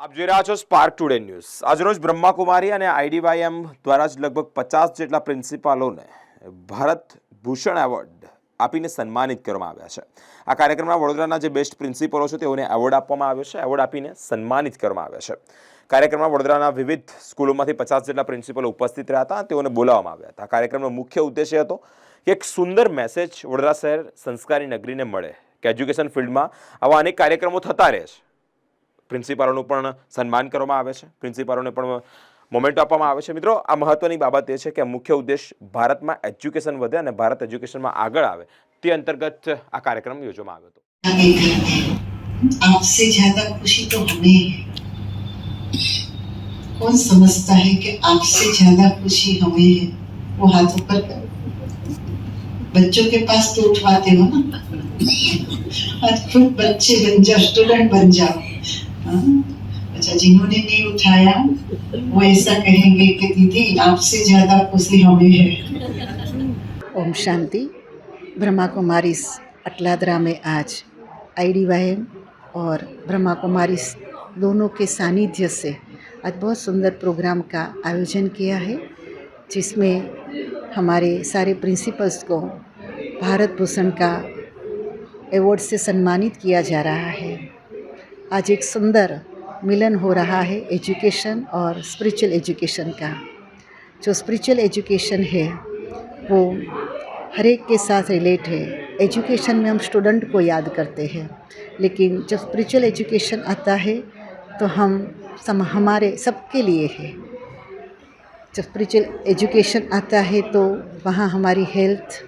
આપ જોઈ રહ્યા છો સ્પાર્ક ટુડે ન્યૂઝ આજરોજ બ્રહ્માકુમારી અને આઈડીવાયએમ દ્વારા જ લગભગ પચાસ જેટલા પ્રિન્સિપાલોને ભારત ભૂષણ એવોર્ડ આપીને સન્માનિત કરવામાં આવ્યા છે. આ કાર્યક્રમમાં વડોદરાના જે બેસ્ટ પ્રિન્સિપલો છે તેઓને એવોર્ડ આપવામાં આવ્યો છે. એવોર્ડ આપીને સન્માનિત કરવામાં આવ્યા છે. કાર્યક્રમમાં વડોદરાના વિવિધ સ્કૂલોમાંથી પચાસ જેટલા પ્રિન્સિપલો ઉપસ્થિત રહ્યા હતા તેઓને બોલાવવામાં આવ્યા હતા. કાર્યક્રમનો મુખ્ય ઉદ્દેશ્ય હતો કે એક સુંદર મેસેજ વડોદરા શહેર સંસ્કારી નગરીને મળે, કે એજ્યુકેશન ફિલ્ડમાં આવા અનેક કાર્યક્રમો થતા રહે છે. પ્રિન્સિપાલોનું પણ સન્માન કરવામાં આવે છે પ્રિન્સિપાલોને પણ મોમેન્ટો આપવામાં આવે છે મિત્રો આ મહત્વની બાબત એ છે કે મુખ્ય ઉદ્દેશ ભારતમાં એજ્યુકેશન વધે અને ભારત એજ્યુકેશનમાં આગળ આવે તે અંતર્ગત આ કાર્યક્રમ યોજવામાં આવ્યો હતો आगे करते हैं आपसे ज्यादा खुशी तो हमें है कौन समझता है कि आपसे ज्यादा खुशी हमें है वो हाथ ऊपर करो बच्चों के पास तो उठवाते हो ना आज खुद बच्चे बन जाओ स्टूडेंट बन जाओ हाँ? अच्छा जिन्होंने नहीं उठाया, वो ऐसा कहेंगे कि, दीदी, आपसे ज़्यादा खुशी हमें है। ओम शांति। ब्रह्मा कुमारी अटलादरा में आज आई डी और ब्रह्मा कुमारी दोनों के सानिध्य से आज बहुत सुंदर प्रोग्राम का आयोजन किया है, जिसमें हमारे सारे प्रिंसिपल्स को भारत भूषण का अवार्ड से सम्मानित किया जा रहा है। आज एक सुंदर मिलन हो रहा है एजुकेशन और स्पिरिचुअल एजुकेशन का। जो स्पिरिचुअल एजुकेशन है, वो हर एक के साथ रिलेट है। एजुकेशन में हम स्टूडेंट को याद करते हैं, लेकिन जब स्पिरिचुअल एजुकेशन आता है तो हम सम, हमारे सबके लिए है। जब स्पिरिचुअल एजुकेशन आता है तो वहाँ हमारी हेल्थ,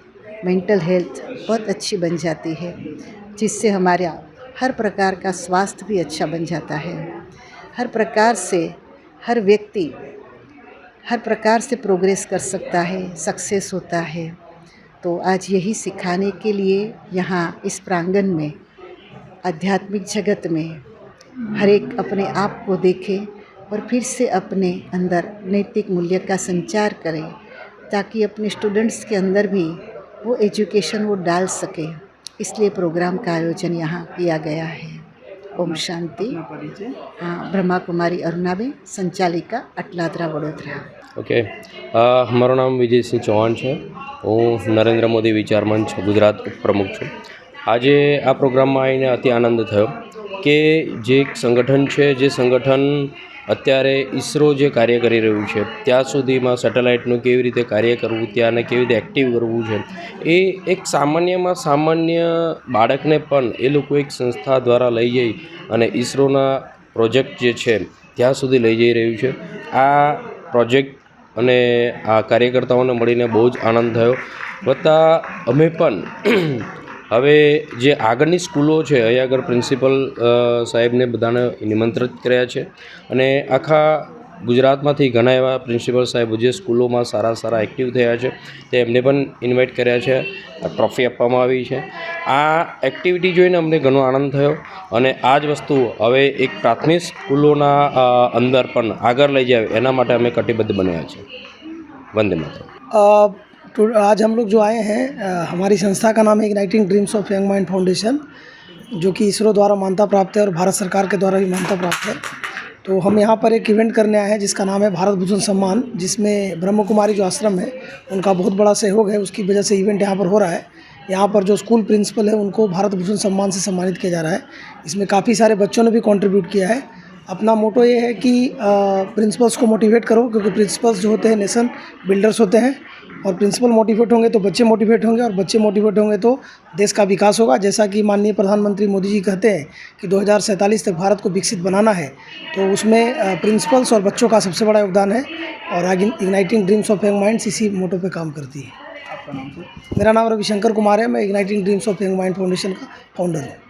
मेंटल हेल्थ बहुत अच्छी बन जाती है, जिससे हमारा हर प्रकार का स्वास्थ्य भी अच्छा बन जाता है। हर प्रकार से हर व्यक्ति हर प्रकार से प्रोग्रेस कर सकता है, सक्सेस होता है। तो आज यही सिखाने के लिए यहाँ इस प्रांगण में, आध्यात्मिक जगत में हर एक अपने आप को देखे और फिर से अपने अंदर नैतिक मूल्य का संचार करें ताकि अपने स्टूडेंट्स के अंदर भी वो एजुकेशन वो डाल सके। इसलिए प्रोग्राम का आयोजन यहाँ किया गया है ओम शांति हाँ ब्रह्मा कुमारी अरुणाबेन संचालिका अटलादरा वडोदरा ઓકે અ, મારું નામ વિજયસિંહ ચૌહાણ છે હું નરેન્દ્ર મોદી વિચાર મંચ ગુજરાત પ્રમુખ છું આજે આ પ્રોગ્રામમાં આવીને અતિ આનંદ થયો કે જે એક સંગઠન છે જે સંગઠન અત્યારે ઈસરો જે કાર્ય કરી રહ્યું છે, ત્યાં સુધીમાં સેટેલાઇટનું કેવી રીતે કાર્ય કરવું ત્યાંને કેવી રીતે એક્ટિવ કરવું છે, એ એક સામાન્યમાં સામાન્ય બાળકને પણ એ લોકો એક સંસ્થા દ્વારા લઈ જઈ અને ઈસરોના પ્રોજેક્ટ જે છે, ત્યાં સુધી લઈ જઈ રહ્યું છે. આ પ્રોજેક્ટ અને આ કાર્યકર્તાઓને મળીને બહુ જ આનંદ થયો. વત્તા અમે પણ હવે જે આગળની સ્કૂલો છે અહીં આગળ પ્રિન્સિપલ સાહેબને બધાને નિમંત્રિત કર્યા છે. અને આખા ગુજરાતમાંથી ઘણા એવા પ્રિન્સિપલ સાહેબો જે સ્કૂલોમાં સારા સારા એક્ટિવ થયા છે, તે એમને પણ ઇન્વાઇટ કર્યા છે ટ્રોફી આપવામાં આવી છે. આ એક્ટિવિટી જોઈને અમને ઘણો આનંદ થયો અને આ જ વસ્તુ હવે એક પ્રાથમિક સ્કૂલોના અંદર પણ આગળ લઈ જાય, એના માટે અમે કટિબદ્ધ બન્યા છે વંદે માતરમ. तो आज हम लोग जो आए हैं हमारी संस्था का नाम है igniting dreams of young mind foundation जो कि इसरो द्वारा मान्यता प्राप्त है और भारत सरकार के द्वारा भी मान्यता प्राप्त है। तो हम यहाँ पर एक इवेंट करने आए हैं, जिसका नाम है भारत भूषण सम्मान, जिसमें ब्रह्म कुमारी जो आश्रम है, उनका बहुत बड़ा सहयोग है। उसकी वजह से इवेंट यहाँ पर हो रहा है। यहाँ पर जो स्कूल प्रिंसिपल है, उनको भारत भूषण सम्मान से सम्मानित किया जा रहा है। इसमें काफ़ी सारे बच्चों ने भी कंट्रीब्यूट किया है। अपना मोटो ये है कि प्रिंसिपल्स को मोटिवेट करो, क्योंकि प्रिंसिपल्स जो होते हैं नेशन बिल्डर्स होते हैं। और प्रिंसिपल मोटिवेट होंगे तो बच्चे मोटिवेट होंगे और बच्चे मोटिवेट होंगे तो देश का विकास होगा। जैसा कि माननीय प्रधानमंत्री मोदी जी कहते हैं कि दो हज़ार सैंतालीस तक भारत को विकसित बनाना है। तो उसमें प्रिंसिपल्स और बच्चों का सबसे बड़ा योगदान है और आगे igniting dreams of young minds इसी मोटो पर काम करती है। मेरा नाम रविशंकर कुमार है। मैं igniting dreams of young mind foundation का फाउंडर हूँ।